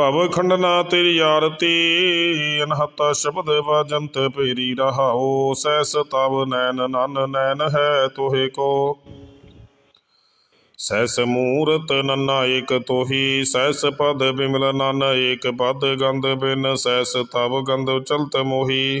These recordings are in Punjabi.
ਭਵ ਖੰਡਨਾ ਤੇਰੀ ਆਰਤੀ ਅਨਹਤ ਸ਼ਬਦ ਵਾਜੰਤ ਭੇਰੀ ਰਹਾਓ ਸੈਸ ਤਵ ਨੈਨ ਨਨ ਨੈਨ ਹੈ ਤੋਹੇ ਕੋ। ਸੈਸ ਮੂਰਤ ਨੰਨਾ ਏਕ ਤੋਹੀ ਸੈਸ ਪਦ ਬਿਮਲ ਨਨ ਏਕ ਪਦ ਗੰਧ ਬਿਨ ਸੈਸ ਤਵ ਗੰਧ ਚਲਤ ਮੋਹੀ।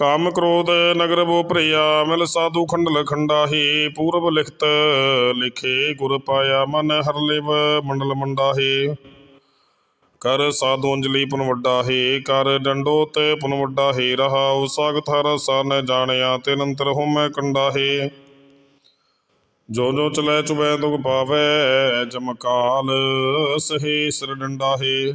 ਕਾਮ ਕ੍ਰੋਧ ਨਗਰ ਬੋ ਭਰਿਆ, ਮਿਲ ਸਾਧੂ ਖੰਡਲ ਖੰਡਾਹੀ, ਪੂਰਬ ਲਿਖਤ ਲਿਖੇ ਗੁਰ ਪਾਇਆ, ਮਨ ਹਰ ਲਿਵ ਮੰਡਲ ਮੰਡਾਹੀ। ਕਰ ਸਾਧੂ ਅੰਜਲੀ ਪੁਨ ਵੱਡਾ ਹੈ ਕਰ ਡੰਡੋ ਤੇ ਵੱਡਾ ਹੈ ਰਹਾਉ ਸਾਗਤ ਹਰ ਸਨ ਜਾਣਿਆ ਤੇ ਨੰਤਰ ਹੋਮੈ ਕੰਡਾ ਹੈ ਜੋ ਜੋ ਚਲੈ ਚੁਬੈ ਦੁਖ ਪਾਵੈ ਜਮਕਾਲ ਸਹੇ ਸਿਰ ਡੰਡਾ ਹੈ